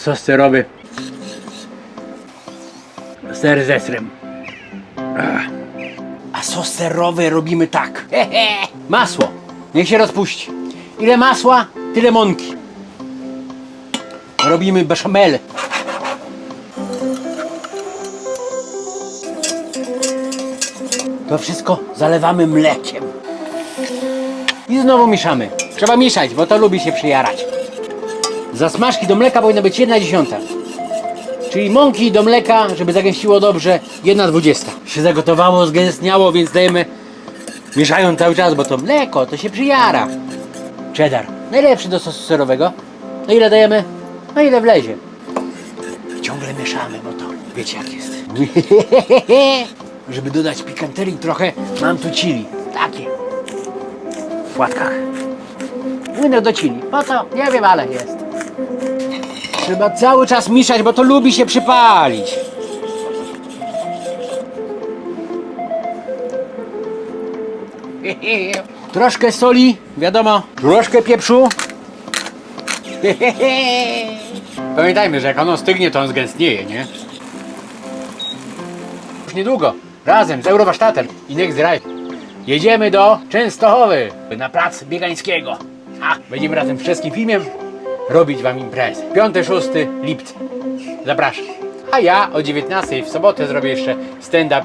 Sos serowy. Ser ze srem. A sos serowy robimy tak. Masło. Niech się rozpuści. Ile masła, tyle mąki. Robimy beszamel. To wszystko zalewamy mlekiem. I znowu mieszamy. Trzeba mieszać, bo to lubi się przyjarać. Zasmażki do mleka powinna być 1 dziesiąta. Czyli mąki do mleka, żeby zagęściło dobrze, 1 dwudziesta. Się zagotowało, zgęstniało, więc dajemy, mieszają cały czas, bo to mleko, to się przyjara. Cheddar, najlepszy do sosu serowego. No ile dajemy? No ile wlezie. I ciągle mieszamy, bo to wiecie jak jest. Żeby dodać pikanterii trochę, mam tu chili. Takie. W płatkach. Młynę do chili. Po co? Nie wiem, ale jest. Trzeba cały czas mieszać, bo to lubi się przypalić. Troszkę soli, wiadomo, troszkę pieprzu. Pamiętajmy, że jak ono stygnie, to on zgęstnieje, nie? Już niedługo, razem z Eurowasztatem i Next Drive, jedziemy do Częstochowy, na plac Biegańskiego. A, będziemy razem w czeskim filmie robić Wam imprezę. 5-6 lipca. Zapraszam. A ja o 19 w sobotę zrobię jeszcze stand-up